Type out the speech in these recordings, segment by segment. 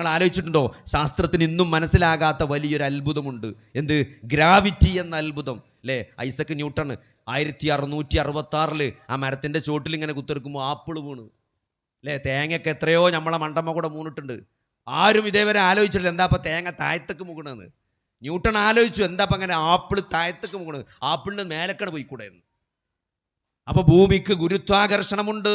നിങ്ങൾ ആലോചിച്ചിട്ടുണ്ടോ ശാസ്ത്രത്തിന് ഇന്നും മനസ്സിലാകാത്ത വലിയൊരു അത്ഭുതമുണ്ട്. എന്ത്? ഗ്രാവിറ്റി എന്ന അത്ഭുതം. അല്ലേ ഐസക് ന്യൂട്ടൺ ആയിരത്തി അറുന്നൂറ്റി അറുപത്തി ആറിൽ ആ മരത്തിന്റെ ചോട്ടിൽ ഇങ്ങനെ കുത്തിറക്കുമ്പോൾ ആപ്പിൾ വീണ്. അല്ലേ തേങ്ങയ്ക്ക് എത്രയോ നമ്മളെ മണ്ടമ്മ കൂടെ മൂന്നിട്ടുണ്ട് ആരും ഇതേവരെ ആലോചിച്ചിട്ടില്ല. എന്താ അപ്പം തേങ്ങ താഴത്തേക്ക് മുകണെന്ന്? ന്യൂട്ടൺ ആലോചിച്ചു. എന്താ അപ്പം അങ്ങനെ ആപ്പിൾ താഴത്തേക്ക് മുക്കണത് ആപ്പിളിന് മേലക്കട പോയിക്കൂടെ എന്ന് അപ്പോൾ ഭൂമിക്ക് ഗുരുത്വാകർഷണമുണ്ട്.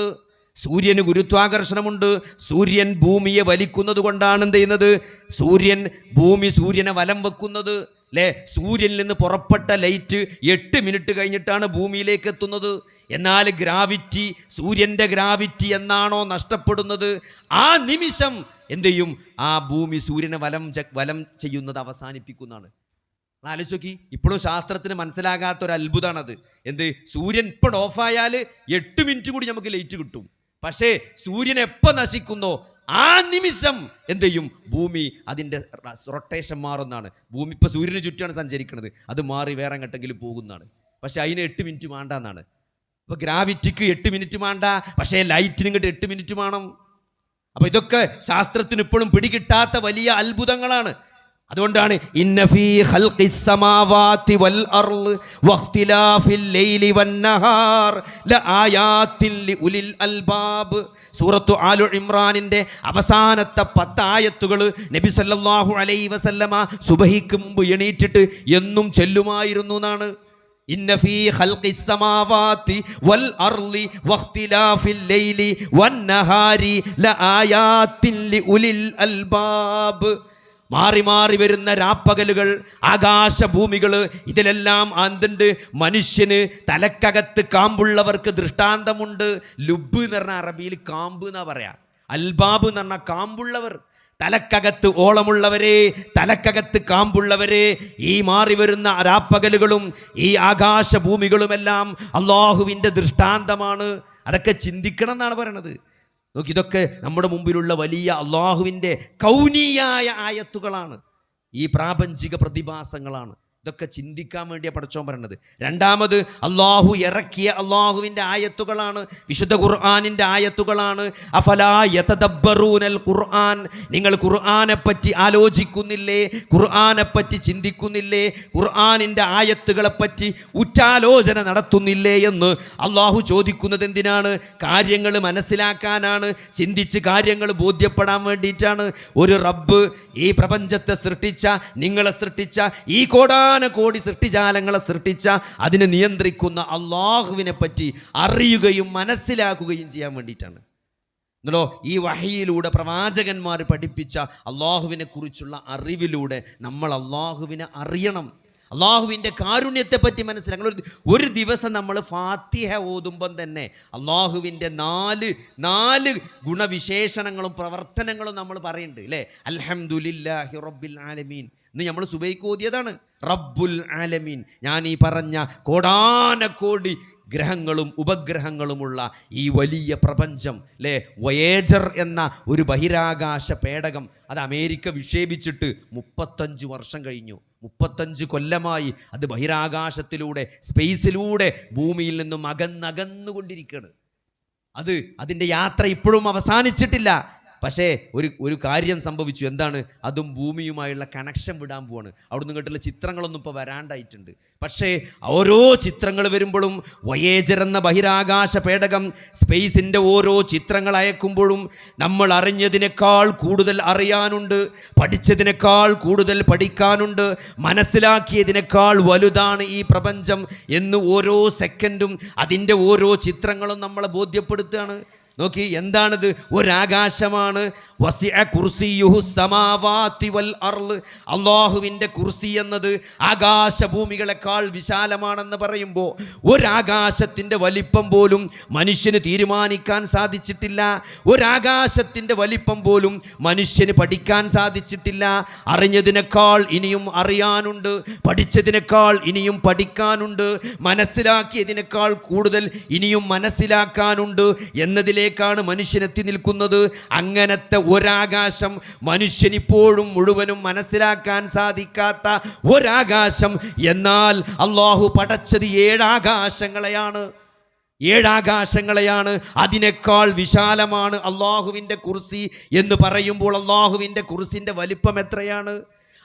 സൂര്യന് ഗുരുത്വാകർഷണമുണ്ട്. സൂര്യൻ ഭൂമിയെ വലിക്കുന്നത് കൊണ്ടാണ് എന്ത് ചെയ്യുന്നത്? സൂര്യൻ ഭൂമി സൂര്യനെ വലം വെക്കുന്നത്. അല്ലേ സൂര്യനിൽ നിന്ന് പുറപ്പെട്ട ലൈറ്റ് എട്ട് മിനിറ്റ് കഴിഞ്ഞിട്ടാണ് ഭൂമിയിലേക്ക് എത്തുന്നത്. എന്നാൽ ഗ്രാവിറ്റി സൂര്യന്റെ ഗ്രാവിറ്റി എന്നാണോ നഷ്ടപ്പെടുന്നത്? ആ നിമിഷം എന്ത് ചെയ്യും? ആ ഭൂമി സൂര്യനെ വലം വലം ചെയ്യുന്നത് അവസാനിപ്പിക്കുന്നതാണ്. ആലോചിച്ച് നോക്കി. ഇപ്പോഴും ശാസ്ത്രത്തിന് മനസ്സിലാകാത്ത ഒരു അത്ഭുതമാണത് എന്ത്? സൂര്യൻ ഇപ്പോൾ ഓഫായാൽ എട്ട് മിനിറ്റ് കൂടി നമുക്ക് ലൈറ്റ് കിട്ടും. പക്ഷേ സൂര്യൻ എപ്പോൾ നശിക്കുന്നു ആ നിമിഷം എന്ത് ചെയ്യും? ഭൂമി അതിന്റെ റൊട്ടേഷൻ മാറുന്നതാണ്. ഭൂമി ഇപ്പോൾ സൂര്യന് ചുറ്റാണ് സഞ്ചരിക്കുന്നത്. അത് മാറി വേറെ എങ്ങോട്ടെങ്കിലും പോകുന്നതാണ്. പക്ഷേ അതിന് എട്ട് മിനിറ്റ് വേണ്ടെന്നാണ് അപ്പോൾ ഗ്രാവിറ്റിക്ക് എട്ട് മിനിറ്റ് വേണ്ട പക്ഷേ ലൈറ്റിന് ഇങ്ങോട്ട് എട്ട് മിനിറ്റ് വേണം അപ്പോൾ ഇതൊക്കെ ശാസ്ത്രത്തിന് ഇപ്പോഴും പിടികിട്ടാത്ത വലിയ അത്ഭുതങ്ങളാണ്. അതുകൊണ്ടാണ് വൽ ലൈലി വന്നഹാർ ഉലിൽ സൂറത്തു ആലു ഇമ്രാനിന്റെ അവസാനത്തെ പത്തായത്തുകൾ നബി സല്ലല്ലാഹു അലൈഹി വസല്ലമ സുബഹിക്ക് മുമ്പ് എണീറ്റിട്ട് എന്നും ചെല്ലുമായിരുന്നു എന്നാണ്. ഇന്ന ഫീ വൽ അർളി ലൈലി വന്നഹാരി മാറി മാറി വരുന്ന രാപ്പകലുകൾ ആകാശഭൂമികൾ ഇതിലെല്ലാം എന്തുണ്ട് മനുഷ്യന് തലക്കകത്ത് കാമ്പുള്ളവർക്ക് ദൃഷ്ടാന്തമുണ്ട്. ലുബ് എന്ന് പറഞ്ഞ അറബിയിൽ കാമ്പ് എന്നാ പറയാ. അൽബാബ് എന്ന് പറഞ്ഞ കാമ്പുള്ളവർ. തലക്കകത്ത് ഓളമുള്ളവരെ തലക്കകത്ത് കാമ്പുള്ളവരെ ഈ മാറി വരുന്ന രാപ്പകലുകളും ഈ ആകാശഭൂമികളുമെല്ലാം അള്ളാഹുവിന്റെ ദൃഷ്ടാന്തമാണ്. അതൊക്കെ ചിന്തിക്കണം എന്നാണ് പറയണത്. നോക്കി ഇതൊക്കെ നമ്മുടെ മുമ്പിലുള്ള വലിയ അള്ളാഹുവിന്റെ കൗനീയായ ആയത്തുകളാണ്. ഈ പ്രാപഞ്ചിക പ്രതിഭാസങ്ങളാണ്. ഇതൊക്കെ ചിന്തിക്കാൻ വേണ്ടിയാണ് പഠിച്ചോൻ പറയണത്. രണ്ടാമത് അള്ളാഹു ഇറക്കിയ അള്ളാഹുവിന്റെ ആയത്തുകളാണ് വിശുദ്ധ ഖുർആാനിന്റെ ആയത്തുകളാണ്. അഫലാ യതദബ്ബറൂനൽ ഖുർആൻ നിങ്ങൾ ഖുർആനെ പറ്റി ആലോചിക്കുന്നില്ലേ? ഖുർആനെ പറ്റി ചിന്തിക്കുന്നില്ലേ? ഖുർആാനിന്റെ ആയത്തുകളെ പറ്റി ഉറ്റാലോചന നടത്തുന്നില്ലേ എന്ന് അള്ളാഹു ചോദിക്കുന്നത് എന്തിനാണ്? കാര്യങ്ങൾ മനസ്സിലാക്കാനാണ് ചിന്തിച്ച് കാര്യങ്ങൾ ബോധ്യപ്പെടാൻ വേണ്ടിയിട്ടാണ്. ഒരു റബ്ബ് ഈ പ്രപഞ്ചത്തെ സൃഷ്ടിച്ച നിങ്ങളെ സൃഷ്ടിച്ച ഈ കോടാന കോടി സൃഷ്ടിജാലങ്ങളെ സൃഷ്ടിച്ച അതിനെ നിയന്ത്രിക്കുന്ന അള്ളാഹുവിനെ പറ്റി അറിയുകയും മനസ്സിലാക്കുകയും ചെയ്യാൻ വേണ്ടിയിട്ടാണ്. എന്നല്ലോ ഈ വഹയിലൂടെ പ്രവാചകന്മാർ പഠിപ്പിച്ച അള്ളാഹുവിനെ കുറിച്ചുള്ള അറിവിലൂടെ നമ്മൾ അള്ളാഹുവിനെ അറിയണം. അള്ളാഹുവിന്റെ കാരുണ്യത്തെപ്പറ്റി മനസ്സിലാക്കണം ഒരു ഒരു ദിവസം നമ്മൾ ഫാത്തിഹ ഓതുമ്പം തന്നെ അള്ളാഹുവിന്റെ നാല് നാല് ഗുണവിശേഷണങ്ങളും പ്രവർത്തനങ്ങളും നമ്മൾ പറയുന്നുണ്ട് അല്ലേ? അൽഹംദുലില്ലാഹി റബ്ബിൽ ആലമീൻ. ഇന്ന് നമ്മൾ സുബൈക്ക് ഓതിയതാണ്. റബ്ബുൽ ആലമീൻ. ഞാൻ ഈ പറഞ്ഞ കോടാനക്കോടി ഗ്രഹങ്ങളും ഉപഗ്രഹങ്ങളുമുള്ള ഈ വലിയ പ്രപഞ്ചം അല്ലേ വയേജർ എന്ന ഒരു ബഹിരാകാശ പേടകം അത് അമേരിക്ക വിക്ഷേപിച്ചിട്ട് മുപ്പത്തഞ്ച് വർഷം കഴിഞ്ഞു. മുപ്പത്തഞ്ച് കൊല്ലമായി അത് ബഹിരാകാശത്തിലൂടെ സ്പേസിലൂടെ ഭൂമിയിൽ നിന്നും അകന്നകന്നുകൊണ്ടിരിക്കുകയാണ്. അത് അതിന്റെ യാത്ര ഇപ്പോഴും അവസാനിച്ചിട്ടില്ല. പക്ഷേ ഒരു ഒരു കാര്യം സംഭവിച്ചു. എന്താണ്? അതും ഭൂമിയുമായുള്ള കണക്ഷൻ വിടാൻ പോവാണ്. അവിടുന്ന് കേട്ടുള്ള ചിത്രങ്ങളൊന്നും ഇപ്പോൾ വരാണ്ടായിട്ടുണ്ട്. പക്ഷേ ഓരോ ചിത്രങ്ങൾ വരുമ്പോഴും വയേജർ എന്ന ബഹിരാകാശ പേടകം സ്പേസിന്റെ ഓരോ ചിത്രങ്ങൾ അയക്കുമ്പോഴും നമ്മൾ അറിഞ്ഞതിനേക്കാൾ കൂടുതൽ അറിയാനുണ്ട് പഠിച്ചതിനേക്കാൾ കൂടുതൽ പഠിക്കാനുണ്ട് മനസ്സിലാക്കിയതിനേക്കാൾ വലുതാണ് ഈ പ്രപഞ്ചം എന്ന് ഓരോ സെക്കൻഡും അതിന്റെ ഓരോ ചിത്രങ്ങളും നമ്മളെ ബോധ്യപ്പെടുത്തുകയാണ്. നോക്കി എന്താണിത്? ഒരാകാശമാണ്. അള്ളാഹുവിന്റെ കുർസി എന്നത് ആകാശഭൂമികളെക്കാൾ വിശാലമാണെന്ന് പറയുമ്പോൾ ഒരാകാശത്തിന്റെ വലിപ്പം പോലും മനുഷ്യന് തീരുമാനിക്കാൻ സാധിച്ചിട്ടില്ല. ഒരാകാശത്തിന്റെ വലിപ്പം പോലും മനുഷ്യന് പഠിക്കാൻ സാധിച്ചിട്ടില്ല. അറിഞ്ഞതിനേക്കാൾ ഇനിയും അറിയാനുണ്ട്. പഠിച്ചതിനേക്കാൾ ഇനിയും പഠിക്കാനുണ്ട്. മനസ്സിലാക്കിയതിനേക്കാൾ കൂടുതൽ ഇനിയും മനസ്സിലാക്കാനുണ്ട്. എന്നതിലേക്കാണ് മനുഷ്യനെത്തി നിൽക്കുന്നത്. അങ്ങനത്തെ ഒരാകാശം മനുഷ്യനിപ്പോഴും മുഴുവനും മനസ്സിലാക്കാൻ സാധിക്കാത്ത ഒരാകാശം. എന്നാൽ അള്ളാഹു പടച്ചത് ഏഴാകാശങ്ങളെയാണ്. ഏഴാകാശങ്ങളെയാണ്. അതിനേക്കാൾ വിശാലമാണ് അള്ളാഹുവിന്റെ കുർസി എന്ന് പറയുമ്പോൾ അള്ളാഹുവിന്റെ കുർസിന്റെ വലിപ്പം എത്രയാണ്?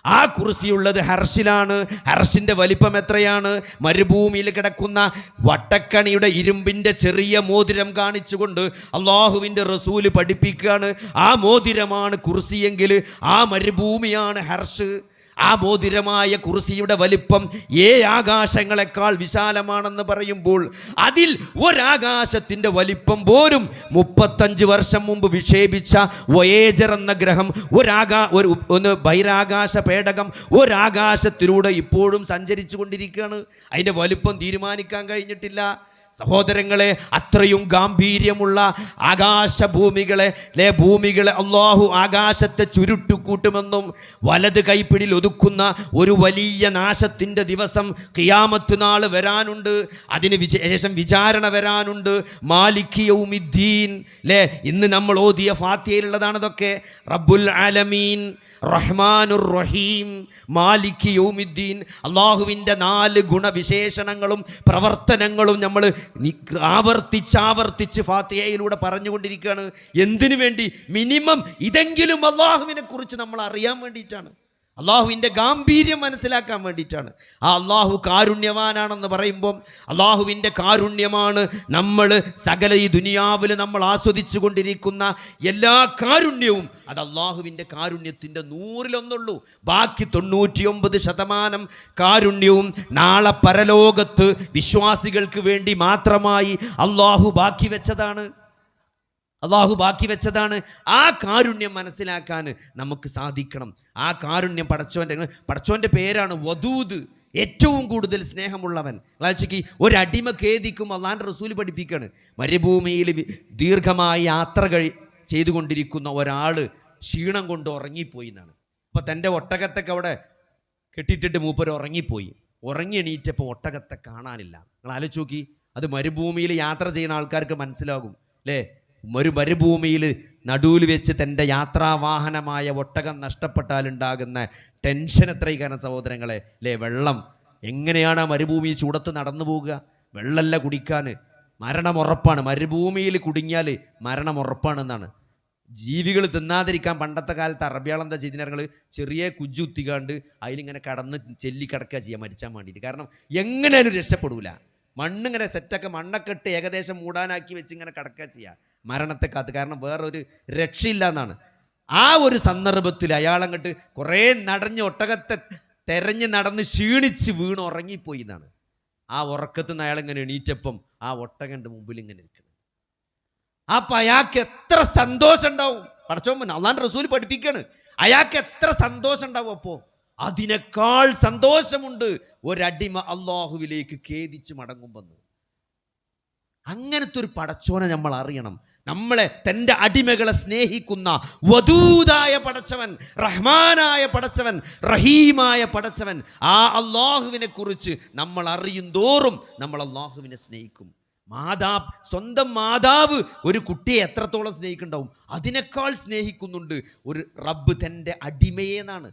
ആ കുർസിയുള്ളത് ഹർഷിലാണ്. ഹർഷിന്റെ വലിപ്പം എത്രയാണ്? മരുഭൂമിയിൽ കിടക്കുന്ന വട്ടക്കണിയുടെ ഇരുമ്പിന്റെ ചെറിയ മോതിരം കാണിച്ചുകൊണ്ട് അള്ളാഹുവിന്റെ റസൂൽ പഠിപ്പിക്കുകയാണ്. ആ മോതിരമാണ് കുർസിയെങ്കിൽ ആ മരുഭൂമിയാണ് ഹർഷ്. ആ മോതിരമായ കുർസിയുടെ വലിപ്പം ഏ ആകാശങ്ങളെക്കാൾ വിശാലമാണെന്ന് പറയുമ്പോൾ അതിൽ ഒരാകാശത്തിന്റെ വലിപ്പം പോലും മുപ്പത്തഞ്ച് വർഷം മുമ്പ് വിക്ഷേപിച്ച വയേജർ എന്ന ഗ്രഹം ഒരാകാ ഒരു ഒന്ന് ബഹിരാകാശ പേടകം ഒരാകാശത്തിലൂടെ ഇപ്പോഴും സഞ്ചരിച്ചു കൊണ്ടിരിക്കുകയാണ് അതിന്റെ വലിപ്പം തീരുമാനിക്കാൻ കഴിഞ്ഞിട്ടില്ല. സഹോദരങ്ങളെ അത്രയും ഗാംഭീര്യമുള്ള ആകാശഭൂമികളെ ലേ ഭൂമികളെ അള്ളാഹു ആകാശത്തെ ചുരുട്ടുകൂട്ടുമെന്നും വലത് കൈപ്പിടിൽ ഒതുക്കുന്ന ഒരു വലിയ നാശത്തിന്റെ ദിവസം കിയാമത്ത് നാൾ വരാനുണ്ട്. അതിന് ശേഷം വിചാരണ വരാനുണ്ട്. മാലിക്കിയൗമിദ്ദീൻ ലേ ഇന്ന് നമ്മൾ ഓതിയ ഫാത്തിയയിലുള്ളതാണതൊക്കെ റബ്ബുൽ ആലമീൻ റഹ്മാനുർ റഹീം മാലിക് യൗമിദ്ദീൻ. അള്ളാഹുവിന്റെ നാല് ഗുണവിശേഷണങ്ങളും പ്രവർത്തനങ്ങളും നമ്മൾ ആവർത്തിച്ചാവർത്തിച്ച് ഫാത്തിയയിലൂടെ പറഞ്ഞുകൊണ്ടിരിക്കുകയാണ്. എന്തിനു വേണ്ടി? മിനിമം ഇതെങ്കിലും അള്ളാഹുവിനെ കുറിച്ച് നമ്മൾ അറിയാൻ വേണ്ടിയിട്ടാണ്. അള്ളാഹുവിന്റെ ഗാംഭീര്യം മനസ്സിലാക്കാൻ വേണ്ടിയിട്ടാണ്. ആ അള്ളാഹു കാരുണ്യവാനാണെന്ന് പറയുമ്പം അള്ളാഹുവിന്റെ കാരുണ്യമാണ് നമ്മൾ സകല ഈ ദുനിയാവിൽ നമ്മൾ ആസ്വദിച്ചു കൊണ്ടിരിക്കുന്ന എല്ലാ കാരുണ്യവും. അത് അള്ളാഹുവിന്റെ കാരുണ്യത്തിന്റെ നൂറിലൊന്നുള്ളൂ. ബാക്കി തൊണ്ണൂറ്റിയൊമ്പത് ശതമാനം കാരുണ്യവും നാളെ പരലോകത്ത് വിശ്വാസികൾക്ക് വേണ്ടി മാത്രമായി അള്ളാഹു ബാക്കി വെച്ചതാണ്. അള്ളാഹു ബാക്കി വെച്ചതാണ്. ആ കാരുണ്യം മനസ്സിലാക്കാൻ നമുക്ക് സാധിക്കണം. ആ കാരുണ്യം പടച്ചോന്റെ പടച്ചോന്റെ പേരാണ് വധൂത് ഏറ്റവും കൂടുതൽ സ്നേഹമുള്ളവൻ. ആഴ്ചയ്ക്ക് ഒരടിമ ഖേദിക്കും അള്ളാന്റെ റസൂൽ പഠിപ്പിക്കുകയാണ് മരുഭൂമിയിൽ ദീർഘമായി ദീർഘമായ യാത്ര കഴി ചെയ്തുകൊണ്ടിരിക്കുന്ന ഒരാൾ ക്ഷീണം കൊണ്ട് ഉറങ്ങിപ്പോയി എന്നാണ്. അപ്പോൾ തന്റെ ഒട്ടകത്തൊക്കെ അവിടെ കെട്ടിയിട്ടിട്ട് മൂപ്പർ ഉറങ്ങിപ്പോയി. ഉറങ്ങി എണീറ്റപ്പോൾ ഒട്ടകത്തെ കാണാനില്ല. നിങ്ങൾ ആലോചിച്ച് നോക്കി. അത് മരുഭൂമിയിൽ യാത്ര ചെയ്യുന്ന ആൾക്കാർക്ക് മനസ്സിലാകും. അല്ലേ? ഒരു മരുഭൂമിയിൽ നടുവിൽ വെച്ച് തന്റെ യാത്രാവാഹനമായ ഒട്ടകം നഷ്ടപ്പെട്ടാലുണ്ടാകുന്ന ടെൻഷൻ എത്രയ്ക്കാണ് സഹോദരങ്ങളെ? അല്ലേ വെള്ളം. എങ്ങനെയാണ് ആ മരുഭൂമി ചൂടത്ത് നടന്നു പോവുക? വെള്ളമല്ല കുടിക്കാൻ. മരണം ഉറപ്പാണ്. മരുഭൂമിയിൽ കുടുങ്ങിയാൽ മരണം ഉറപ്പാണെന്നാണ്. ജീവികൾ തിന്നാതിരിക്കാൻ പണ്ടത്തെ കാലത്ത് അറബ്യാളം എന്താ ചെയ്തിരുന്നത്? ചെറിയ കുജ്ജുത്തികാണ്ട് അതിലിങ്ങനെ കടന്ന് ചെല്ലി കിടക്കുക മരിച്ചാൽ മരിച്ചാൻ വേണ്ടിയിട്ട്. കാരണം എങ്ങനെയാലും രക്ഷപ്പെടൂല. മണ്ണിങ്ങനെ സെറ്റൊക്കെ മണ്ണൊക്കെ ഇട്ട് ഏകദേശം മൂടാനാക്കി വെച്ച് ഇങ്ങനെ കിടക്കുക ചെയ്യുക. മരണത്തെ കാത്ത്. കാരണം വേറൊരു രക്ഷയില്ല എന്നാണ്. ആ ഒരു സന്ദർഭത്തിൽ അയാളങ്ങട്ട് കുറേ നടഞ്ഞ് ഒട്ടകത്തെ തെരഞ്ഞ് നടന്ന് ക്ഷീണിച്ച് വീണ് ഉറങ്ങിപ്പോയി എന്നാണ്. ആ ഉറക്കത്തിൽ നിന്ന് അയാളിങ്ങനെ എണീറ്റപ്പം ആ ഒട്ടകന്റെ മുമ്പിൽ ഇങ്ങനെ ഇരിക്കണം. അപ്പം അയാൾക്ക് എത്ര സന്തോഷം ഉണ്ടാവും പടച്ചോമ്പൻ അള്ളാൻ റസൂൽ പഠിപ്പിക്കാണ്. അയാൾക്ക് എത്ര സന്തോഷം ഉണ്ടാവും അപ്പോൾ അതിനേക്കാൾ സന്തോഷമുണ്ട്. ഒരടിമ അള്ളാഹുവിലേക്ക് ഖേദിച്ച് മടങ്ങുമ്പെന്ന് അങ്ങനത്തെ ഒരു പടച്ചോനെ നമ്മൾ അറിയണം. നമ്മളെ തന്റെ അടിമകളെ സ്നേഹിക്കുന്ന വധൂതായ പടച്ചവൻ റഹ്മാനായ പടച്ചവൻ റഹീമായ പടച്ചവൻ ആ അള്ളാഹുവിനെ കുറിച്ച് നമ്മൾ അറിയും തോറും നമ്മൾ അള്ളാഹുവിനെ സ്നേഹിക്കും. മാതാ സ്വന്തം മാതാവ് ഒരു കുട്ടിയെ എത്രത്തോളം സ്നേഹിക്കുന്നുണ്ടാവും? അതിനേക്കാൾ സ്നേഹിക്കുന്നുണ്ട് ഒരു റബ്ബ് തന്റെ അടിമയെ എന്നാണ്.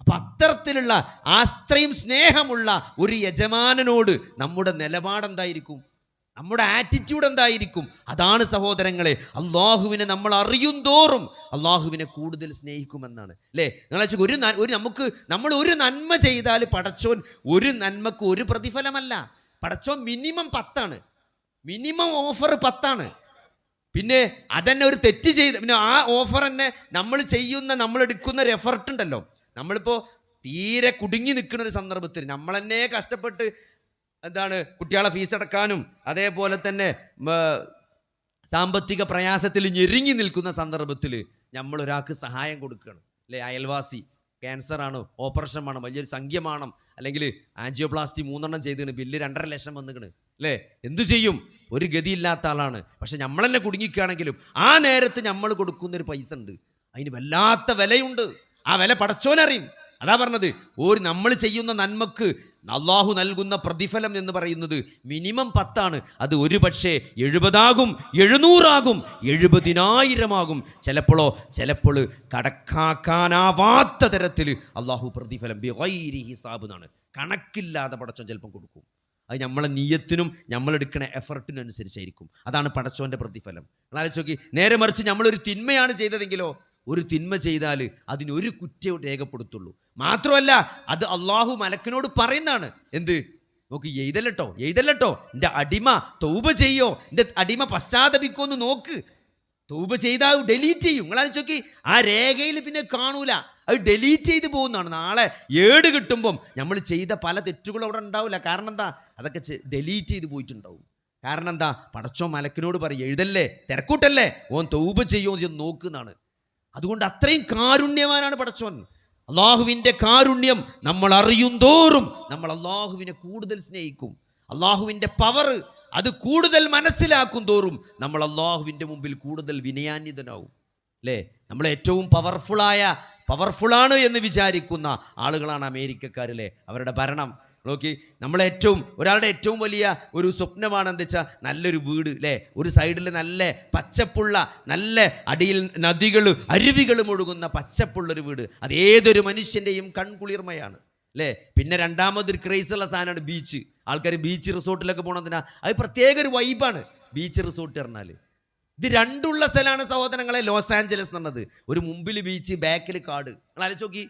അപ്പൊ അത്തരത്തിലുള്ള ആസ്ത്രയും സ്നേഹമുള്ള ഒരു യജമാനനോട് നമ്മുടെ നിലപാടെന്തായിരിക്കും? നമ്മുടെ ആറ്റിറ്റ്യൂഡ് എന്തായിരിക്കും? അതാണ് സഹോദരങ്ങളെ അള്ളാഹുവിനെ നമ്മൾ അറിയും തോറും അള്ളാഹുവിനെ കൂടുതൽ സ്നേഹിക്കുമെന്നാണ്. അല്ലേ? നിങ്ങൾ ഒരു ഒരു നമുക്ക് നമ്മൾ ഒരു നന്മ ചെയ്താൽ പടച്ചോൻ ഒരു നന്മക്ക് ഒരു പ്രതിഫലമല്ല. പടച്ചോൻ മിനിമം പത്താണ്. മിനിമം ഓഫർ പത്താണ്. പിന്നെ അതന്നെ ഒരു തെറ്റ് ചെയ്ത് പിന്നെ ആ ഓഫർ തന്നെ നമ്മൾ ചെയ്യുന്ന നമ്മൾ എടുക്കുന്ന ഒരു എഫർട്ട് ഉണ്ടല്ലോ. നമ്മളിപ്പോൾ തീരെ കുടുങ്ങി നിൽക്കുന്ന ഒരു സന്ദർഭത്തിൽ നമ്മൾ തന്നെ കഷ്ടപ്പെട്ട് എന്താണ്? കുട്ടികളെ ഫീസ് അടക്കാനും അതേപോലെ തന്നെ സാമ്പത്തിക പ്രയാസത്തിൽ ഞെരുങ്ങി നിൽക്കുന്ന സന്ദർഭത്തിൽ നമ്മൾ ഒരാൾക്ക് സഹായം കൊടുക്കുകയാണ് അല്ലെ? അയൽവാസി ക്യാൻസർ ആണ് ഓപ്പറേഷൻ വേണം വലിയൊരു സംഖ്യമാണ്. അല്ലെങ്കിൽ ആൻജിയോപ്ലാസ്റ്റി മൂന്നെണ്ണം ചെയ്തിന് ബില്ല് രണ്ടര ലക്ഷം വന്നിക്കണ്. അല്ലേ? എന്തു ചെയ്യും? ഒരു ഗതിയില്ലാത്ത ആളാണ്. പക്ഷെ നമ്മൾ തന്നെ കുടുങ്ങിക്കുകയാണെങ്കിലും ആ നേരത്ത് നമ്മൾ കൊടുക്കുന്നൊരു പൈസ ഉണ്ട്. അതിന് വല്ലാത്ത വിലയുണ്ട്. ആ വില പടച്ചോനറിയും. അതാ പറഞ്ഞത് ഒരു നമ്മൾ ചെയ്യുന്ന നന്മക്ക് അള്ളാഹു നൽകുന്ന പ്രതിഫലം എന്ന് പറയുന്നത് മിനിമം പത്താണ്. അത് ഒരു പക്ഷേ എഴുപതാകും എഴുന്നൂറാകും എഴുപതിനായിരമാകും. ചിലപ്പോഴോ ചിലപ്പോൾ കടക്കാക്കാനാവാത്ത തരത്തിൽ അള്ളാഹു പ്രതിഫലം ഹിസാബ് എന്നാണ്. കണക്കില്ലാതെ പടച്ചോൻ ചിലപ്പം കൊടുക്കും. അത് നമ്മളെ നീയത്തിനും നമ്മളെടുക്കുന്ന എഫർട്ടിനും അനുസരിച്ചായിരിക്കും അതാണ് പടച്ചോന്റെ പ്രതിഫലം. ആലോചിച്ച് നോക്കി നേരെ മറിച്ച് നമ്മളൊരു തിന്മയാണ് ചെയ്തതെങ്കിലോ ഒരു തിന്മ ചെയ്താൽ അതിനൊരു കുറ്റവും രേഖപ്പെടുത്തുള്ളൂ. മാത്രമല്ല അത് അള്ളാഹു മലക്കിനോട് പറയുന്നതാണ്. എന്ത്? നോക്ക് എഴുതല്ലട്ടോ എഴുതല്ലട്ടോ. എന്റെ അടിമ തൗബ ചെയ്യോ? എന്റെ അടിമ പശ്ചാത്തപിക്കോ എന്ന് നോക്ക്. തൗബ ചെയ്താൽ ഡെലീറ്റ് ചെയ്യും. നിങ്ങളത് ചോക്കി ആ രേഖയിൽ പിന്നെ കാണൂല. അത് ഡെലീറ്റ് ചെയ്ത് പോകുന്നതാണ്. നാളെ ഏട് കിട്ടുമ്പം നമ്മൾ ചെയ്ത പല തെറ്റുകളും അവിടെ ഉണ്ടാവില്ല. കാരണം എന്താ? അതൊക്കെ ഡെലീറ്റ് ചെയ്ത് പോയിട്ടുണ്ടാവും. കാരണം എന്താ? പടച്ചോ മലക്കിനോട് പറയും എഴുതല്ലേ തിരക്കൂട്ടല്ലേ? ഓൻ തൗബ ചെയ്യുമോ എന്ന് നോക്കുന്നതാണ് അതുകൊണ്ട് അത്രയും കാരുണ്യവാനാണ് പടച്ചോൻ. അള്ളാഹുവിന്റെ കാരുണ്യം നമ്മൾ അറിയും തോറും നമ്മൾ അള്ളാഹുവിനെ കൂടുതൽ സ്നേഹിക്കും. അള്ളാഹുവിന്റെ പവർ അത് കൂടുതൽ മനസ്സിലാക്കും തോറും നമ്മൾ അള്ളാഹുവിന്റെ മുമ്പിൽ കൂടുതൽ വിനയാന്വിതനാവും. അല്ലേ? നമ്മൾ ഏറ്റവും പവർഫുള്ളായ പവർഫുള്ളാണ് എന്ന് വിചാരിക്കുന്ന ആളുകളാണ് അമേരിക്കക്കാരിലെ. അവരുടെ ഭരണം നോക്കി നമ്മളേറ്റവും ഒരാളുടെ ഏറ്റവും വലിയ ഒരു സ്വപ്നമാണ് എന്താ വെച്ചാൽ നല്ലൊരു വീട് അല്ലേ ഒരു സൈഡിൽ നല്ല പച്ചപ്പുള്ള നല്ല അടിയിൽ നദികൾ അരുവികളും ഒഴുകുന്ന പച്ചപ്പുള്ളൊരു വീട്. അത് ഏതൊരു മനുഷ്യന്റെയും കൺകുളിർമയാണ് അല്ലേ പിന്നെ രണ്ടാമതൊരു ക്രൈസുള്ള സാധനമാണ് ബീച്ച്. ആൾക്കാർ ബീച്ച് റിസോർട്ടിലൊക്കെ പോകണമെന്നാ അത് പ്രത്യേക ഒരു വൈബാണ് ബീച്ച് റിസോർട്ട് പറഞ്ഞാൽ ഇത് രണ്ടുള്ള സ്ഥലമാണ് സഹോദരങ്ങളെ ലോസ് ആഞ്ചലസ് എന്നുള്ളത് ഒരു മുമ്പിൽ ബീച്ച് ബാക്കിൽ കാട്. നിങ്ങൾ ആലോചിച്ച് നോക്കി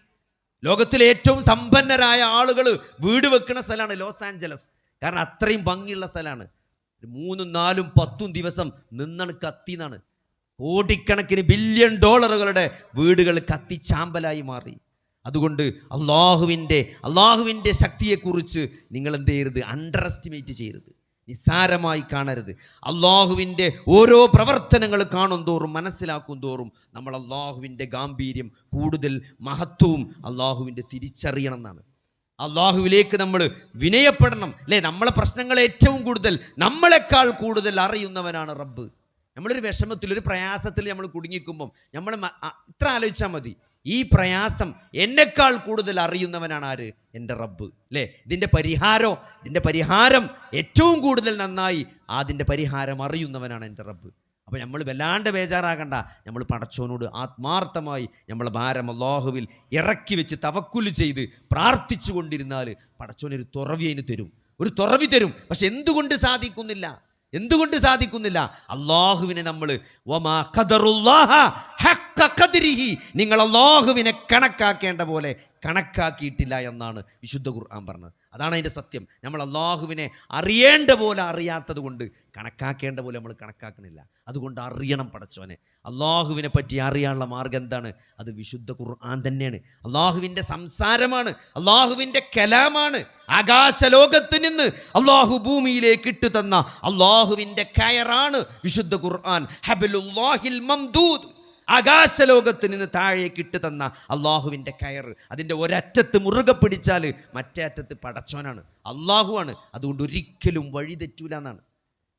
ലോകത്തിലെ ഏറ്റവും സമ്പന്നരായ ആളുകൾ വീട് വെക്കുന്ന സ്ഥലമാണ് ലോസ് ആഞ്ചലസ്. കാരണം അത്രയും ഭംഗിയുള്ള സ്ഥലമാണ്. മൂന്നും നാലും പത്തും ദിവസം നിന്നാണ് കത്തിന്നാണ്. കോടിക്കണക്കിന് ബില്യൺ ഡോളറുകളുടെ വീടുകൾ കത്തിച്ചാമ്പലായി മാറി. അതുകൊണ്ട് അള്ളാഹുവിന്റെ അള്ളാഹുവിന്റെ ശക്തിയെക്കുറിച്ച് നിങ്ങൾ എന്ത് ചെയ്യരുത്? അണ്ടർ എസ്റ്റിമേറ്റ് ചെയ്യരുത്. നിസ്സാരമായി കാണരുത്. അള്ളാഹുവിന്റെ ഓരോ പ്രവർത്തനങ്ങൾ കാണും തോറും മനസ്സിലാക്കും തോറും നമ്മൾ അള്ളാഹുവിന്റെ ഗാംഭീര്യം കൂടുതൽ മഹത്വവും അള്ളാഹുവിന്റെ തിരിച്ചറിയണം എന്നാണ് അള്ളാഹുവിലേക്ക് നമ്മൾ വിനയപ്പെടണം. അല്ലേ? നമ്മളെ പ്രശ്നങ്ങൾ ഏറ്റവും കൂടുതൽ നമ്മളെക്കാൾ കൂടുതൽ അറിയുന്നവനാണ് റബ്ബ്. നമ്മളൊരു വിഷമത്തിൽ ഒരു പ്രയാസത്തിൽ നമ്മൾ കുടുങ്ങിക്കുമ്പം നമ്മൾ ഇത്ര ആലോചിച്ചാൽ മതി. ഈ പ്രയാസം എന്നെക്കാൾ കൂടുതൽ അറിയുന്നവനാണ് ആര് എന്റെ റബ്ബ് അല്ലേ ഇതിന്റെ പരിഹാരോ? ഇതിന്റെ പരിഹാരം ഏറ്റവും കൂടുതൽ നന്നായി അതിന്റെ പരിഹാരം അറിയുന്നവനാണ് എന്റെ റബ്ബ്. അപ്പോൾ നമ്മൾ വല്ലാണ്ട് ബേജാറാകണ്ട. നമ്മൾ പടച്ചോനോട് ആത്മാർത്ഥമായി നമ്മൾ ഭാരം അള്ളാഹുവിൽ ഇറക്കി വെച്ച് തവക്കുൽ ചെയ്ത് പ്രാർത്ഥിച്ചു കൊണ്ടിരുന്നാൽ പടച്ചോനൊരു തുറവി അതിന് തരും. ഒരു തുറവി തരും. പക്ഷെ എന്തുകൊണ്ട് സാധിക്കുന്നില്ല? എന്തുകൊണ്ട് സാധിക്കുന്നില്ല? അള്ളാഹുവിനെ നമ്മൾ നിങ്ങൾ അള്ളാഹുവിനെ കണക്കാക്കേണ്ട പോലെ കണക്കാക്കിയിട്ടില്ല എന്നാണ് വിശുദ്ധ ഖുർആൻ പറഞ്ഞത്. അതാണ് അതിന്റെ സത്യം. നമ്മൾ അള്ളാഹുവിനെ അറിയേണ്ട പോലെ അറിയാത്തത് കൊണ്ട് കണക്കാക്കേണ്ട പോലെ നമ്മൾ കണക്കാക്കണില്ല. അതുകൊണ്ട് അറിയണം പടച്ചോനെ. അള്ളാഹുവിനെ പറ്റി അറിയാനുള്ള മാർഗം എന്താണ്? അത് വിശുദ്ധ ഖുർആൻ തന്നെയാണ്. അള്ളാഹുവിന്റെ സംസാരമാണ് അള്ളാഹുവിന്റെ കലാമാണ്. ആകാശലോകത്ത് നിന്ന് അള്ളാഹു ഭൂമിയിലേക്ക് ഇട്ടു തന്ന അള്ളാഹുവിന്റെ കയറാണ് വിശുദ്ധ ഖുർആൻ. ഹബലുല്ലാഹിൽ മംദൂദ്. ആകാശലോകത്ത് നിന്ന് താഴേക്ക് ഇട്ട് തന്ന അള്ളാഹുവിന്റെ കയർ അതിന്റെ ഒരറ്റത്ത് മുറുകെ പിടിച്ചാൽ മറ്റേ അറ്റത്ത് പടച്ചോനാണ്. അള്ളാഹുവാണ്. അതുകൊണ്ട് ഒരിക്കലും വഴി എന്നാണ്.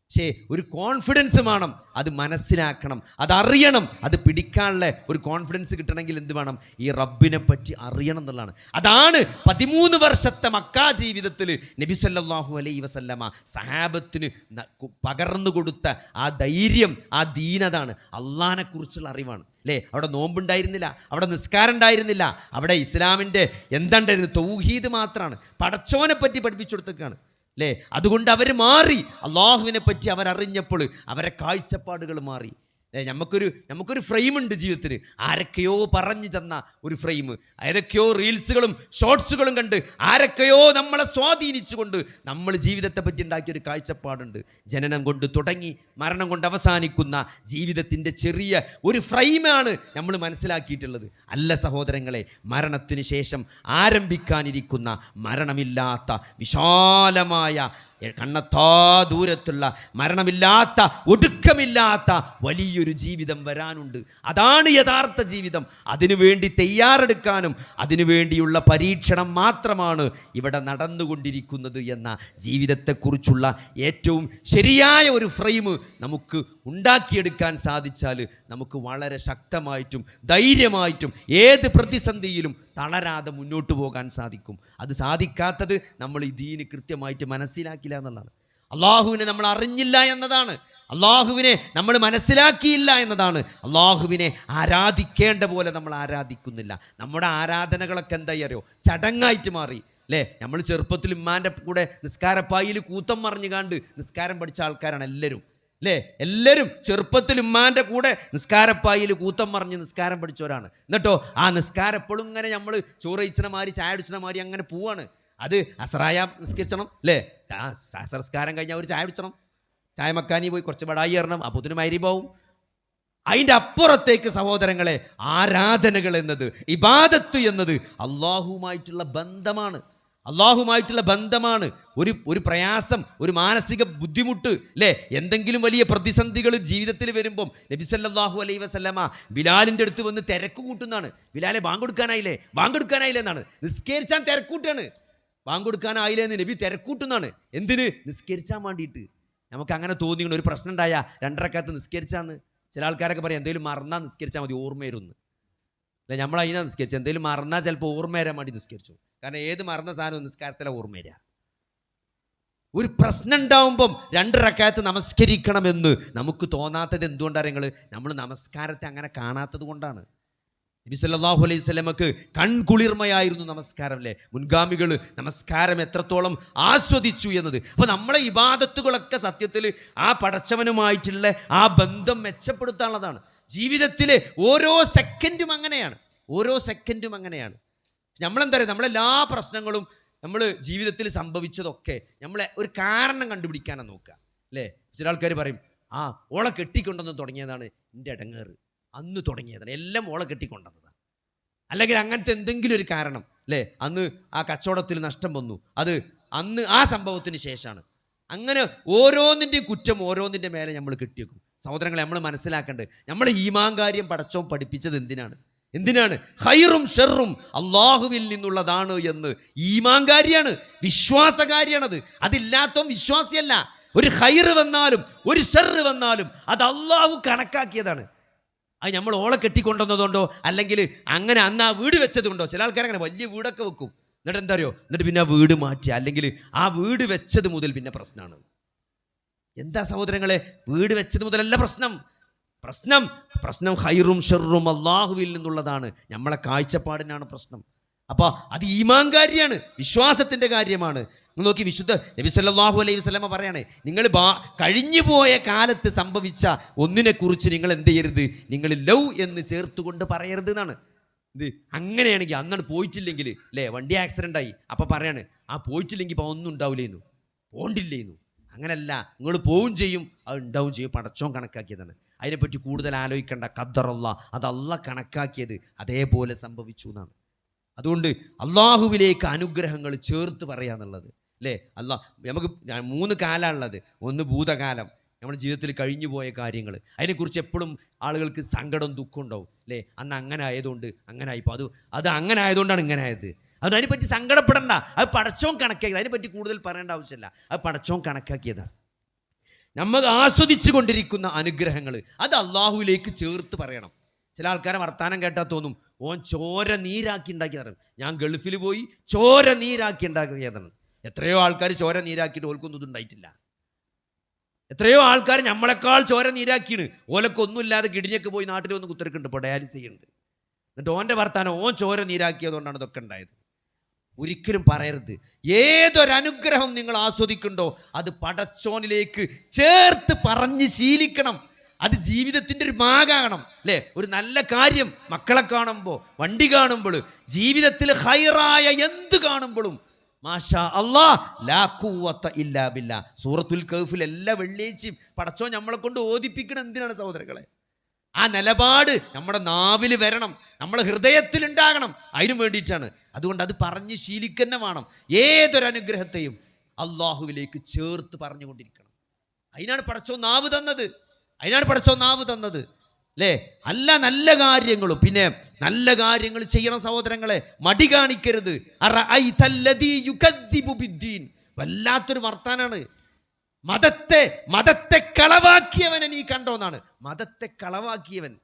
പക്ഷേ ഒരു കോൺഫിഡൻസ് വേണം. അത് മനസ്സിലാക്കണം. അതറിയണം അത് പിടിക്കാനുള്ള ഒരു കോൺഫിഡൻസ് കിട്ടണമെങ്കിൽ എന്ത് വേണം? ഈ റബ്ബിനെ പറ്റി അറിയണം എന്നുള്ളതാണ്. അതാണ് പതിമൂന്ന് വർഷത്തെ മക്കാ ജീവിതത്തിൽ നബി സല്ലല്ലാഹു അലൈഹി വസല്ലമ സഹാബത്തിന് പകർന്നു കൊടുത്ത ആ ധൈര്യം ആ ദീനതാണ് അള്ളഹാനെക്കുറിച്ചുള്ള അറിവാണ്. അല്ലേ അവിടെ നോമ്പുണ്ടായിരുന്നില്ല. അവിടെ നിസ്കാരം ഉണ്ടായിരുന്നില്ല. അവിടെ ഇസ്ലാമിന്റെ എന്തുണ്ടായിരുന്നു തൗഹീദ് മാത്രമാണ് പടച്ചോനെ പറ്റി പഠിപ്പിച്ചു അല്ലേ അതുകൊണ്ട് അവർ മാറി. അള്ളാഹുവിനെ പറ്റി അവരറിഞ്ഞപ്പോൾ അവരെ കാഴ്ചപ്പാടുകൾ മാറി. നമുക്കൊരു നമുക്കൊരു ഫ്രെയിം ഉണ്ട് ജീവിതത്തിൽ ആരൊക്കെയോ പറഞ്ഞു തന്ന ഒരു ഫ്രെയിം ഏതൊക്കെയോ റീൽസുകളും ഷോർട്സുകളും കണ്ട് ആരൊക്കെയോ നമ്മളെ സ്വാധീനിച്ചുകൊണ്ട് നമ്മൾ ജീവിതത്തെ പറ്റി ഉണ്ടാക്കിയ ഒരു കാഴ്ചപ്പാടുണ്ട്. ജനനം കൊണ്ട് തുടങ്ങി മരണം കൊണ്ട് അവസാനിക്കുന്ന ജീവിതത്തിന്റെ ചെറിയ ഒരു ഫ്രെയിമാണ് നമ്മൾ മനസ്സിലാക്കിയിട്ടുള്ളത്. അല്ല സഹോദരങ്ങളെ മരണത്തിന് ശേഷം ആരംഭിക്കാനിരിക്കുന്ന മരണമില്ലാത്ത വിശാലമായ കണ്ണത്താ ദൂരത്തുള്ള മരണമില്ലാത്ത ഒടുക്കമില്ലാത്ത വലിയൊരു ജീവിതം വരാനുണ്ട്. അതാണ് യഥാർത്ഥ ജീവിതം. അതിനുവേണ്ടി തയ്യാറെടുക്കാനും അതിനുവേണ്ടിയുള്ള പരീക്ഷണം മാത്രമാണ് ഇവിടെ നടന്നുകൊണ്ടിരിക്കുന്നത് എന്ന ജീവിതത്തെക്കുറിച്ചുള്ള ഏറ്റവും ശരിയായ ഒരു ഫ്രെയിം നമുക്ക് ഉണ്ടാക്കിയെടുക്കാൻ സാധിച്ചാൽ നമുക്ക് വളരെ ശക്തമായിട്ടും ധൈര്യമായിട്ടും ഏത് പ്രതിസന്ധിയിലും തളരാതെ മുന്നോട്ട് പോകാൻ സാധിക്കും. അത് സാധിക്കാത്തത് നമ്മൾ ഈ കൃത്യമായിട്ട് മനസ്സിലാക്കില്ല എന്നുള്ളതാണ്. അള്ളാഹുവിനെ നമ്മൾ അറിഞ്ഞില്ല എന്നതാണ്. അള്ളാഹുവിനെ നമ്മൾ മനസ്സിലാക്കിയില്ല എന്നതാണ്. അള്ളാഹുവിനെ ആരാധിക്കേണ്ട പോലെ നമ്മൾ ആരാധിക്കുന്നില്ല. നമ്മുടെ ആരാധനകളൊക്കെ എന്തായി അറിയോ? ചടങ്ങായിട്ട് മാറി. അല്ലേ നമ്മൾ ചെറുപ്പത്തിൽ ഉമ്മാന്റെ കൂടെ നിസ്കാരപ്പായിൽ കൂത്തം മറിഞ്ഞു കണ്ട് നിസ്കാരം പഠിച്ച ആൾക്കാരാണ് എല്ലാവരും. അല്ലേ എല്ലാവരും ചെറുപ്പത്തിൽ ഉമ്മാന്റെ കൂടെ നിസ്കാരപ്പായിൽ കൂത്തം മറിഞ്ഞ് നിസ്കാരം പഠിച്ചവരാണ്. എന്നിട്ടോ ആ നിസ്കാരം എപ്പോഴും ഇങ്ങനെ നമ്മൾ ചോറ് മാറി ചായ മാറി അങ്ങനെ പോവാണ്. അത് അസറായ നിസ്കരിച്ചണം അല്ലേ? ആ അസറസ്കാരം കഴിഞ്ഞാൽ ഒരു ചായ കുടിച്ചണം. ചായ മക്കാനി പോയി കുറച്ച് വടായി ഇറണം അപ്പത്തിന് മൈരി പോവും അതിന്റെ അപ്പുറത്തേക്ക് സഹോദരങ്ങളെ ആരാധനകൾ എന്നത് ഇബാദത്ത് എന്നത് അള്ളാഹുമായിട്ടുള്ള ബന്ധമാണ്. അള്ളാഹുമായിട്ടുള്ള ബന്ധമാണ്. ഒരു ഒരു പ്രയാസം ഒരു മാനസിക ബുദ്ധിമുട്ട് അല്ലേ? എന്തെങ്കിലും വലിയ പ്രതിസന്ധികൾ ജീവിതത്തിൽ വരുമ്പം നബി അലൈ അലൈഹി വസല്ലമ ബിലാലിന്റെ അടുത്ത് വന്ന് തിരക്ക് കൂട്ടുന്നതാണ്. ബിലാലെ ബാങ്ക് കൊടുക്കാനായില്ലേ? ബാങ്ക് എന്നാണ്. നിസ്കരിച്ചാൻ തിരക്കൂട്ടാണ് ബാങ്ക് കൊടുക്കാനായില്ലേ നബി തിരക്കൂട്ടുന്നതാണ്. എന്തിന്? നിസ്കരിച്ചാൻ വേണ്ടിയിട്ട്. നമുക്ക് അങ്ങനെ തോന്നിക്കണം ഒരു പ്രശ്നം ഉണ്ടായ രണ്ടരക്കാലത്ത് നിസ്കരിച്ചാന്ന്. ചില ആൾക്കാരൊക്കെ പറയും എന്തെങ്കിലും മറന്നാൽ നിസ്കരിച്ചാൽ മതി ഓർമ്മയിരുന്ന് അല്ല നമ്മൾ അതിനാ നിസ്കരിച്ചത് എന്തെങ്കിലും മറന്നാൽ ചിലപ്പോൾ ഓർമ്മ വരാൻ വേണ്ടി നിസ്കരിച്ചു. കാരണം ഏത് മറന്ന സാധനവും നിസ്കാരത്തിലെ ഓർമ്മ വരിക ഒരു പ്രശ്നം ഉണ്ടാവുമ്പം രണ്ട് റക്കായത്ത് നമസ്കരിക്കണമെന്ന് നമുക്ക് തോന്നാത്തത് എന്തുകൊണ്ടാണ് നിങ്ങൾ നമ്മൾ നമസ്കാരത്തെ അങ്ങനെ കാണാത്തത് കൊണ്ടാണ്. നബി സല്ലല്ലാഹു അലൈഹി സ്വലമക്ക് കൺകുളിർമയായിരുന്നു നമസ്കാരം അല്ലേ മുൻഗാമികൾ നമസ്കാരം എത്രത്തോളം ആസ്വദിച്ചു എന്നത്. അപ്പോൾ നമ്മളെ ഇബാദത്തുകളൊക്കെ സത്യത്തിൽ ആ പടച്ചവനുമായിട്ടുള്ള ആ ബന്ധം മെച്ചപ്പെടുത്താനുള്ളതാണ്. ജീവിതത്തിലെ ഓരോ സെക്കൻഡും അങ്ങനെയാണ്. ഓരോ സെക്കൻഡും അങ്ങനെയാണ്. നമ്മളെന്താ പറയുക നമ്മളെല്ലാ പ്രശ്നങ്ങളും നമ്മൾ ജീവിതത്തിൽ സംഭവിച്ചതൊക്കെ നമ്മളെ ഒരു കാരണം കണ്ടുപിടിക്കാനാണ് നോക്കുക. അല്ലേ? ചില ആൾക്കാർ പറയും ആ ഓളെ കെട്ടിക്കൊണ്ടെന്ന് തുടങ്ങിയതാണ് എന്റെ ഇടങ്ങേറ് അന്ന് തുടങ്ങിയതാണ്. എല്ലാം ഓളെ കെട്ടിക്കൊണ്ടതാണ് അല്ലെങ്കിൽ അങ്ങനത്തെ എന്തെങ്കിലും ഒരു കാരണം അല്ലേ? അന്ന് ആ കച്ചവടത്തിൽ നഷ്ടം വന്നു. അത് അന്ന് ആ സംഭവത്തിന് ശേഷമാണ്. അങ്ങനെ ഓരോന്നിന്റെയും കുറ്റം ഓരോന്നിന്റെ മേലെ നമ്മൾ കെട്ടിയേക്കും സഹോദരങ്ങളെ നമ്മൾ മനസ്സിലാക്കേണ്ടത് നമ്മൾ ഈമാൻ കാര്യം പടച്ചോൻ പഠിപ്പിച്ചത് എന്തിനാണ്? എന്തിനാണ്? ഹൈറും ഷെറും അള്ളാഹുവിൽ നിന്നുള്ളതാണ് എന്ന്. ഈമാങ്കാരിയാണ് വിശ്വാസകാരിയാണത് അതില്ലാത്തവൻ വിശ്വാസിയല്ല. ഒരു ഹൈറ് വന്നാലും ഒരു ഷെറ് വന്നാലും അത് അള്ളാഹു കണക്കാക്കിയതാണ്. അത് നമ്മൾ ഓളെ കെട്ടിക്കൊണ്ടുവന്നതുകൊണ്ടോ അല്ലെങ്കിൽ അങ്ങനെ അന്ന് ആ വീട് വെച്ചതുകൊണ്ടോ ചില ആൾക്കാർ അങ്ങനെ വലിയ വീടൊക്കെ വെക്കും. എന്നിട്ട് എന്താ അറിയോ എന്നിട്ട് പിന്നെ ആ വീട് മാറ്റി. അല്ലെങ്കിൽ ആ വീട് വെച്ചത് മുതൽ പിന്നെ പ്രശ്നമാണ് എന്താ സഹോദരങ്ങളെ? വീട് വെച്ചത് മുതലല്ല പ്രശ്നം. പ്രശ്നം പ്രശ്നം ഹൈറും ഷെറും അള്ളാഹുവിൽ നിന്നുള്ളതാണ്. നമ്മളെ കാഴ്ചപ്പാടിനാണ് പ്രശ്നം. അപ്പോൾ അത് ഈമാൻകാരിയാണ് വിശ്വാസത്തിന്റെ കാര്യമാണ്. നോക്കി വിശുദ്ധ നബി സല്ലാഹു അലൈഹി വസല്ലമ പറയാണ് നിങ്ങൾ ബാ കഴിഞ്ഞു പോയ കാലത്ത് സംഭവിച്ച ഒന്നിനെക്കുറിച്ച് നിങ്ങൾ എന്ത് ചെയ്യരുത്? നിങ്ങൾ ലവ് എന്ന് ചേർത്തുകൊണ്ട് പറയരുത് എന്നാണ്. ഇത് അങ്ങനെയാണെങ്കിൽ അന്നാണ് പോയിട്ടില്ലെങ്കിൽ അല്ലേ? വണ്ടി ആക്സിഡന്റ് ആയി. അപ്പോൾ പറയാണ് ആ പോയിട്ടില്ലെങ്കിൽ ഇപ്പോൾ ഒന്നും ഉണ്ടാവില്ലേന്നു? പോണ്ടില്ലേന്നു? അങ്ങനല്ല നിങ്ങൾ പോവും ചെയ്യും അത് ഉണ്ടാവും ചെയ്യും. പടച്ചോം കണക്കാക്കിയതാണ്. അതിനെപ്പറ്റി കൂടുതൽ ആലോചിക്കേണ്ട. ഖദ്ദറല്ല അതല്ല കണക്കാക്കിയത് അതേപോലെ സംഭവിച്ചു എന്നാണ്. അതുകൊണ്ട് അള്ളാഹുവിലേക്ക് അനുഗ്രഹങ്ങൾ ചേർത്ത് പറയാന്നുള്ളത്. അല്ലേ അല്ല നമുക്ക് മൂന്ന് കാലമാണുള്ളത് ഒന്ന് ഭൂതകാലം. നമ്മുടെ ജീവിതത്തിൽ കഴിഞ്ഞു പോയ കാര്യങ്ങൾ. അതിനെക്കുറിച്ച് എപ്പോഴും ആളുകൾക്ക് സങ്കടം ദുഃഖം ഉണ്ടാവും അല്ലേ അന്ന് അങ്ങനെ ആയതുകൊണ്ട് അങ്ങനെ ആയിപ്പോൾ അത് അത് അങ്ങനെ ആയതുകൊണ്ടാണ് ഇങ്ങനെ ആയത്. അത് അതിനെപ്പറ്റി സങ്കടപ്പെടണ്ട. അത് പടച്ചോൻ കണക്കാക്കിയത്. അതിനെപ്പറ്റി കൂടുതൽ പറയേണ്ട ആവശ്യമില്ല. അത് പടച്ചോൻ കണക്കാക്കിയതാണ് നമ്മൾ ആസ്വദിച്ചു കൊണ്ടിരിക്കുന്ന അനുഗ്രഹങ്ങൾ അത് അള്ളാഹുവിലേക്ക് ചേർത്ത് പറയണം. ചില ആൾക്കാരെ വർത്താനം കേട്ടാൽ തോന്നും ഓൻ ചോര നീരാക്കി ഉണ്ടാക്കിയതാണ് ഞാൻ ഗൾഫിൽ പോയി ചോര നീരാക്കി ഉണ്ടാക്കിയതാണ് എത്രയോ ആൾക്കാർ ചോര നീരാക്കിയിട്ട് ഓൽക്കൊന്നും ഇതുണ്ടായിട്ടില്ല എത്രയോ ആൾക്കാർ നമ്മളെക്കാൾ ചോര നീരാക്കിയാണ്. ഓലൊക്കെ ഒന്നുമില്ലാതെ കിടിഞ്ഞൊക്കെ പോയി നാട്ടിൽ വന്ന് കുത്തിരക്കുണ്ട് ഇപ്പോൾ ഡയാലിസ് ചെയ്യുന്നുണ്ട് എന്നിട്ട് ഓന്റെ വർത്താനം ഓൻ ചോര നീരാക്കിയതുകൊണ്ടാണ് ഇതൊക്കെ ഉണ്ടായത്. ഒരിക്കലും പറയരുത്. ഏതൊരനുഗ്രഹം നിങ്ങൾ ആസ്വദിക്കുന്നുണ്ടോ അത് പടച്ചോനിലേക്ക് ചേർത്ത് പറഞ്ഞ് ശീലിക്കണം. അത് ജീവിതത്തിന്റെ ഒരു ഭാഗമാകണം അല്ലേ? ഒരു നല്ല കാര്യം മക്കളെ കാണുമ്പോൾ വണ്ടി കാണുമ്പോൾ ജീവിതത്തിൽ ഹൈറായ എന്ത് കാണുമ്പോഴും മാഷാ ഇല്ലാ സൂറത്തുൽ കൗഫിൽ എല്ലാ വെള്ളിയാഴ്ചയും പടച്ചോ നമ്മളെ കൊണ്ട് ഓദിപ്പിക്കണം എന്തിനാണ് സഹോദരങ്ങളെ? ആ നിലപാട് നമ്മുടെ നാവിൽ വരണം നമ്മുടെ ഹൃദയത്തിൽ ഉണ്ടാകണം അതിനു വേണ്ടിയിട്ടാണ്. അതുകൊണ്ട് അത് പറഞ്ഞ് ശീലിക്കന്നെ വേണം. ഏതൊരു അനുഗ്രഹത്തെയും അള്ളാഹുവിലേക്ക് ചേർത്ത് പറഞ്ഞുകൊണ്ടിരിക്കണം. അതിനാണ് പടച്ചോ നാവ് തന്നത്. അതിനാണ് പടച്ചോ നാവ് തന്നത്. അല്ലേ അല്ല നല്ല കാര്യങ്ങളും. പിന്നെ നല്ല കാര്യങ്ങൾ ചെയ്യണം സഹോദരങ്ങളെ. മടി കാണിക്കരുത്. വല്ലാത്തൊരു വർത്താനാണ്. മതത്തെ മതത്തെ കളവാക്കിയവനെ നീ കണ്ടോന്നാണ് മതത്തെ കളവാക്കിയവൻ.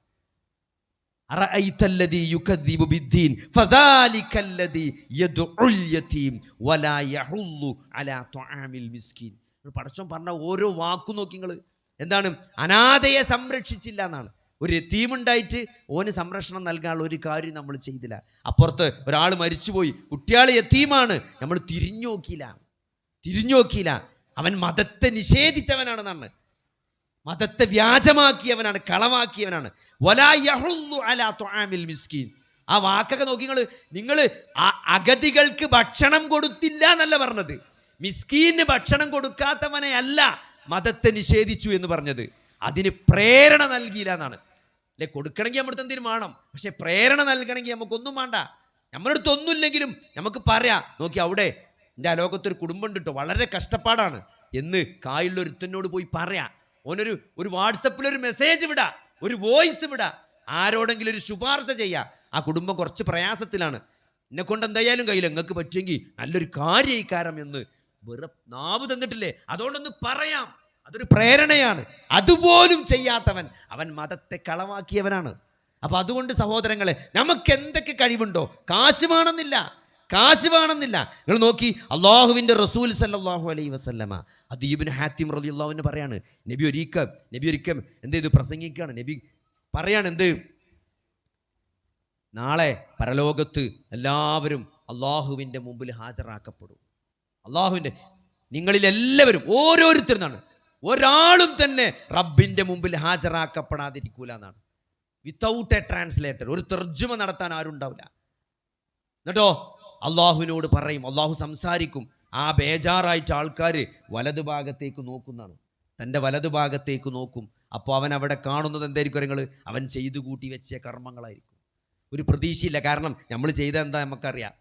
പടച്ചോൻ പറഞ്ഞ ഓരോ വാക്കും നോക്കി നിങ്ങൾ എന്താണ്? അനാഥയെ സംരക്ഷിച്ചില്ല എന്നാണ്. ഒരു എത്തീമുണ്ടായിട്ട് ഓന് സംരക്ഷണം നൽകാനുള്ള ഒരു കാര്യം നമ്മൾ ചെയ്തില്ല. അപ്പുറത്ത് ഒരാൾ മരിച്ചുപോയി. കുട്ടിയാൾ എത്തീമാണ് നമ്മൾ തിരിഞ്ഞു നോക്കിയില്ല. തിരിഞ്ഞു നോക്കിയില്ല. അവൻ മതത്തെ നിഷേധിച്ചവനാണെന്നാണ് മതത്തെ വ്യാജമാക്കിയവനാണ് കളവാക്കിയവനാണ്. മിസ്കീൻ. ആ വാക്കൊക്കെ നോക്കി നിങ്ങൾ നിങ്ങൾ അഗതികൾക്ക് ഭക്ഷണം കൊടുത്തില്ല എന്നല്ല പറഞ്ഞത്. മിസ്കീന് ഭക്ഷണം കൊടുക്കാത്തവനെ അല്ല മതത്തെ നിഷേധിച്ചു എന്ന് പറഞ്ഞത്. അതിന് പ്രേരണ നൽകിയില്ല എന്നാണ്. അല്ലെ കൊടുക്കണമെങ്കിൽ നമ്മുടെ എന്തെങ്കിലും വേണം. പക്ഷെ പ്രേരണ നൽകണമെങ്കിൽ നമുക്കൊന്നും വേണ്ട. നമ്മുടെ അടുത്ത് ഒന്നുമില്ലെങ്കിലും നമുക്ക് പറയാം. നോക്കി അവിടെ എന്റെ അലോകത്തൊരു കുടുംബം ഉണ്ട് കേട്ടോ വളരെ കഷ്ടപ്പാടാണ്. എന്ന് കായുള്ള ഒരുത്തനോട് പോയി പറയാം. ഓനൊരു ഒരു വാട്സപ്പിൽ ഒരു മെസ്സേജ് വിടാ. ഒരു വോയിസ് വിടാ. ആരോടെങ്കിലും ഒരു ശുപാർശ ചെയ്യാം. ആ കുടുംബം കുറച്ച് പ്രയാസത്തിലാണ്. എന്നെ കൊണ്ട് എന്തായാലും കയ്യിൽ നിങ്ങൾക്ക് പറ്റുമെങ്കിൽ നല്ലൊരു കാര്യം എന്ന് വെറും നാവ് തന്നിട്ടില്ലേ? അതുകൊണ്ടൊന്ന് പറയാം. അതൊരു പ്രേരണയാണ്. അതുപോലും ചെയ്യാത്തവൻ അവൻ മതത്തെ കളവാക്കിയവനാണ് അപ്പോൾ അതുകൊണ്ട് സഹോദരങ്ങളെ നമുക്ക് എന്തൊക്കെ കഴിവുണ്ടോ? കാശ് വേണമെന്നില്ല. കാശ് വേണമെന്നില്ല. നിങ്ങൾ നോക്കി അള്ളാഹുവിന്റെ റസൂൽ സല്ലല്ലാഹു അലൈഹി വസല്ലമ അദീബിന് ഹാത്തിം റലി അള്ളാഹുവിന് പറയാണ്. നബി ഒരിക്കം നബി ഒരിക്കം എന്ത് ചെയ്തു? പ്രസംഗിക്കുകയാണ്. നബി പറയാണ് എന്ത്? നാളെ പരലോകത്ത് എല്ലാവരും അള്ളാഹുവിന്റെ മുമ്പിൽ ഹാജരാക്കപ്പെടും. അള്ളാഹുവിന്റെ നിങ്ങളിൽ എല്ലാവരും ഓരോരുത്തരും ഒരാളും തന്നെ റബ്ബിന്റെ മുമ്പിൽ ഹാജരാക്കപ്പെടാതിരിക്കൂല എന്നാണ്. വിത്തൗട്ട് എ ട്രാൻസ്ലേറ്റർ ഒരു തർജമ നടത്താൻ ആരുണ്ടാവില്ല എന്നിട്ടോ? അള്ളാഹുവിനോട് പറയും അള്ളാഹു സംസാരിക്കും. ആ ബേജാറായിട്ട് ആൾക്കാർ വലതുഭാഗത്തേക്ക് നോക്കുന്നതാണ്. തന്റെ വലതുഭാഗത്തേക്ക് നോക്കും. അപ്പോൾ അവൻ അവിടെ കാണുന്നത് എന്തായിരിക്കും നിങ്ങൾ അവൻ ചെയ്തു കൂട്ടി വെച്ച കർമ്മങ്ങളായിരിക്കും. ഒരു പ്രതീക്ഷയില്ല. കാരണം നമ്മൾ ചെയ്ത എന്താ നമുക്കറിയാം.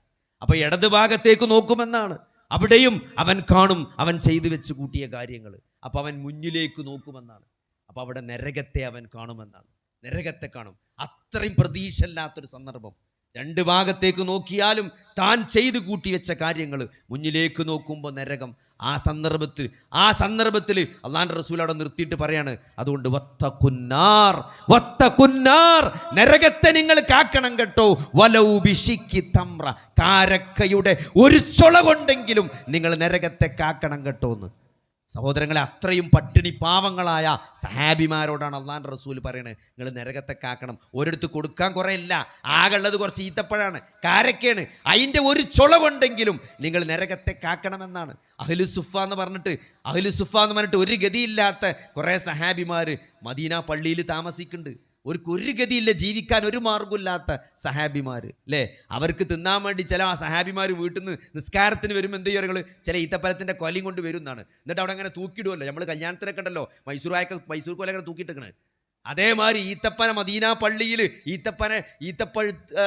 അപ്പോൾ ഇടതുഭാഗത്തേക്ക് നോക്കുമെന്നാണ്. അവിടെയും അവൻ കാണും. അവൻ ചെയ്തു വെച്ച് കൂട്ടിയ കാര്യങ്ങൾ അപ്പോൾ അവൻ മുന്നിലേക്ക് നോക്കുമെന്നാണ്. അപ്പോൾ അവിടെ നരകത്തെ അവൻ കാണുമെന്നാണ്. നരകത്തെ കാണും. അത്രയും പ്രതീക്ഷയില്ലാത്തൊരു സന്ദർഭം. രണ്ട് ഭാഗത്തേക്ക് നോക്കിയാലും താൻ ചെയ്തു കൂട്ടിവെച്ച കാര്യങ്ങൾ മുന്നിലേക്ക് നോക്കുമ്പോൾ നരകം. ആ സന്ദർഭത്തിൽ ആ സന്ദർഭത്തിൽ അള്ളാന്റെ റസൂൽ അവിടെ നിർത്തിയിട്ട് പറയാണ് അതുകൊണ്ട് വത്ത കുന്നാർ വത്ത കുന്നാർ നരകത്തെ നിങ്ങൾ കാക്കണം കേട്ടോ. വലൗ ബിഷിക്കി തമ്ര. കാരക്കയുടെ ഒരു ചുള കൊണ്ടെങ്കിലും നിങ്ങൾ നരകത്തെ കാക്കണം കേട്ടോ എന്ന് സഹോദരങ്ങളെ അത്രയും പട്ടിണി പാവങ്ങളായ സഹാബിമാരോടാണ് അള്ളാൻ റസൂൽ പറയണത്. നിങ്ങൾ നരകത്തെ കാക്കണം. ഒരിടത്ത് കൊടുക്കാൻ കുറേ ഇല്ല. ആകെയുള്ളത് കുറച്ച് ഈത്തപ്പഴാണ് കാരക്കേണ് അതിന്റെ ഒരു ചുളവുണ്ടെങ്കിലും നിങ്ങൾ നരകത്തെ കാക്കണമെന്നാണ്. അഹ്ലു സുഫ എന്ന് പറഞ്ഞിട്ട് അഹ്ലു സുഫ എന്ന് പറഞ്ഞിട്ട് ഒരു ഗതിയില്ലാത്ത കുറേ സഹാബിമാർ മദീന പള്ളിയിൽ താമസിക്കുന്നുണ്ട്. ഒരു ഒരു ഗതിയില്ല ജീവിക്കാൻ ഒരു മാർഗമില്ലാത്ത സഹാബിമാർ അല്ലേ അവർക്ക് തിന്നാൻ വേണ്ടി ചില ആ സഹാബിമാർ വീട്ടിൽ നിന്ന് നിസ്കാരത്തിന് വരുമ്പോൾ എന്ത് ചെയ്യുക ചില ഈത്തപ്പലത്തിന്റെ കൊലയും കൊണ്ട് വരും എന്നാണ് എന്നിട്ട് അവിടെ അങ്ങനെ തൂക്കിയിടുമല്ലോ നമ്മൾ കല്യാണത്തിനൊക്കെ ഉണ്ടല്ലോ. മൈസൂർ ആയൊക്കെ മൈസൂർ കൊല അങ്ങനെ തൂക്കിയിട്ടേക്കണേ. അതേമാതിരി ഈത്തപ്പന മദീന പള്ളിയിൽ ഈത്തപ്പന ഈത്തപ്പഴ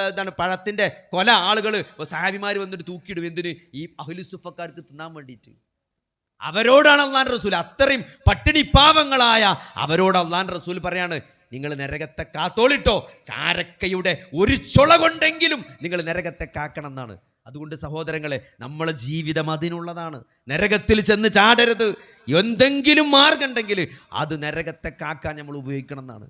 എന്താണ് പഴത്തിന്റെ കൊല ആളുകൾ സഹാബിമാർ വന്നിട്ട് തൂക്കിയിടും. എന്തിന്? ഈ അഹ്ലുസുഫക്കാർക്ക് തിന്നാൻ വേണ്ടിയിട്ട് അവരോടാണ് അള്ളാൻ റസൂൽ അത്രയും പട്ടിണി പാവങ്ങളായ അവരോട് അള്ളാൻ റസൂൽ പറയാണ് നിങ്ങൾ നരകത്തെ കാത്തോളിട്ടോ? കാരക്കയുടെ ഒരു ചുള കൊണ്ടെങ്കിലും നിങ്ങൾ നരകത്തെ കാക്കണം എന്നാണ് അതുകൊണ്ട് സഹോദരങ്ങളെ നമ്മളെ ജീവിതം അതിനുള്ളതാണ്. നരകത്തിൽ ചെന്ന് ചാടരുത്. എന്തെങ്കിലും മാർഗമുണ്ടെങ്കിൽ അത് നരകത്തെ കാക്കാൻ നമ്മൾ ഉപയോഗിക്കണം എന്നാണ്